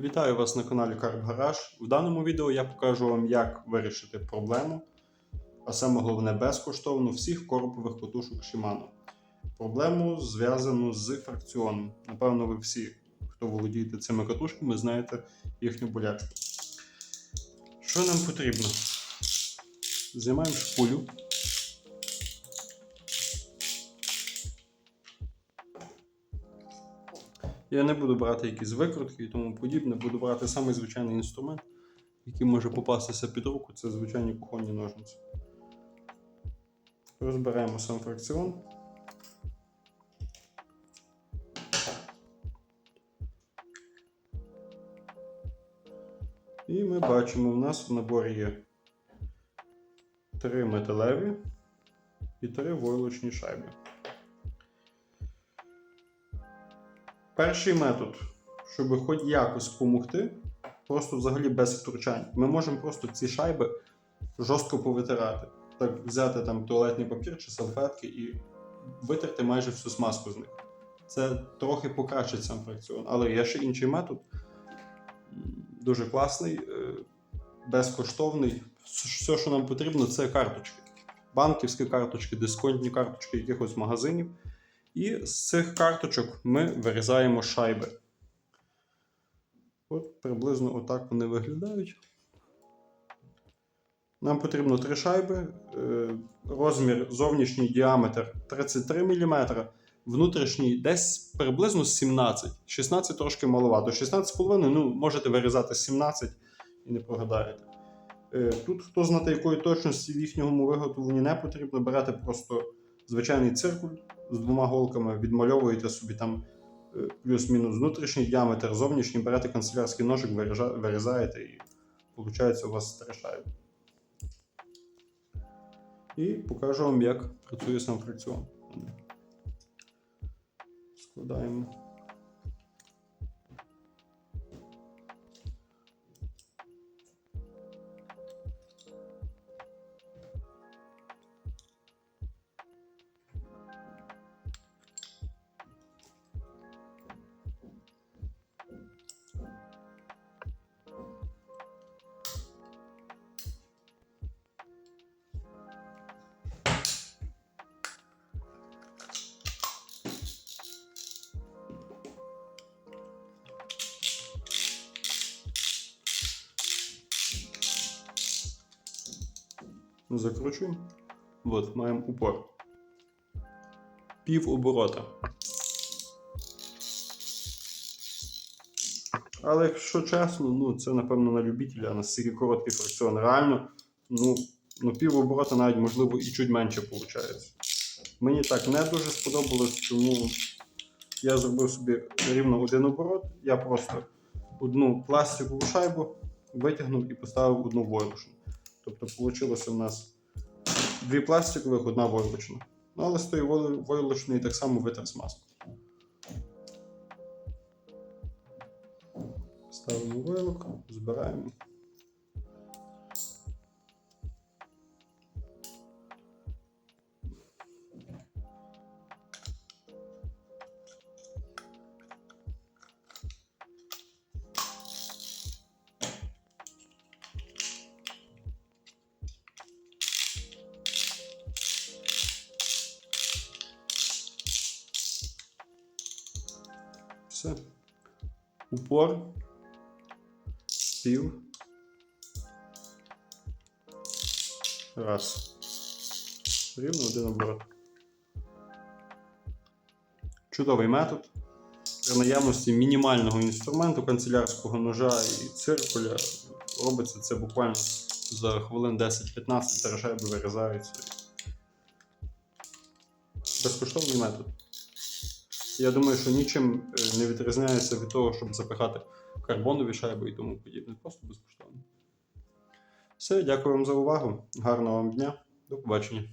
Вітаю вас на каналі Гараж. В даному відео я покажу вам, як вирішити проблему, а саме головне безкоштовно всіх коропових котушок Shimano. Проблему зв'язану з фракціоном. Напевно, ви всі, хто володієте цими катушками, знаєте їхню болячку. Що нам потрібно? Знімаємо шпулю. Я не буду брати якісь викрутки і тому подібне, буду брати самий звичайний інструмент, який може попастися під руку, це звичайні кухонні ножниці. Розбираємо сам фракціон. І ми бачимо, у нас в наборі є три металеві і три войлочні шайби. Перший метод, щоб хоч якось допомогти, просто взагалі без втручань, ми можемо просто ці шайби жорстко повитирати. Так, взяти там туалетний папір чи салфетки і витерти майже всю смазку з них. Це трохи покращить сам фракціон. Але є ще інший метод, дуже класний, е, безкоштовний. Все, що нам потрібно, це карточки. Банківські карточки, дисконтні карточки якихось магазинів. І з цих карточок ми вирізаємо шайби. От приблизно отак вони виглядають. Нам потрібно три шайби. е, Розмір зовнішній діаметр 33 мм, внутрішній десь приблизно 17. 16 трошки маловато. 16,5 ну, можете вирізати 17 і не прогадаєте. Е, Тут хто знати, якої точності в їхньому виготовленні не потрібно, берете просто звичайний циркуль з двома голками, відмальовуєте собі там е, плюс-мінус внутрішній діаметр, зовнішній, берете канцелярський ножик, вирізаєте і виходить у вас страшає. І покажу вам, як працює сам фрикціон. Складаємо. Закручуємо. От, маємо упор. Пів оборота. Але якщо чесно, ну це напевно на любителя, а настільки короткий фракціон. Реально, ну, ну пів оборота навіть можливо і чуть менше виходить. Мені так не дуже сподобалось, тому я зробив собі рівно один оборот. Я просто одну пластикову шайбу витягнув і поставив одну войлочну. Тобто вийшло у нас дві пластикових, одна войлочна. Ну, але з тої вой- войлочної так само витер маску. Ставимо войлок, збираємо. Все. Упор. Пів. Раз. Рівно один оборот. Чудовий метод. При наявності мінімального інструменту, канцелярського ножа і циркуля робиться це буквально за хвилин 10-15 тершайби вирізаються. Безкоштовний метод. Я думаю, що нічим е, не відрізняється від того, щоб запихати карбонові шайби і тому подібне. Просто безкоштовно. Все, дякую вам за увагу. Гарного вам дня. До побачення.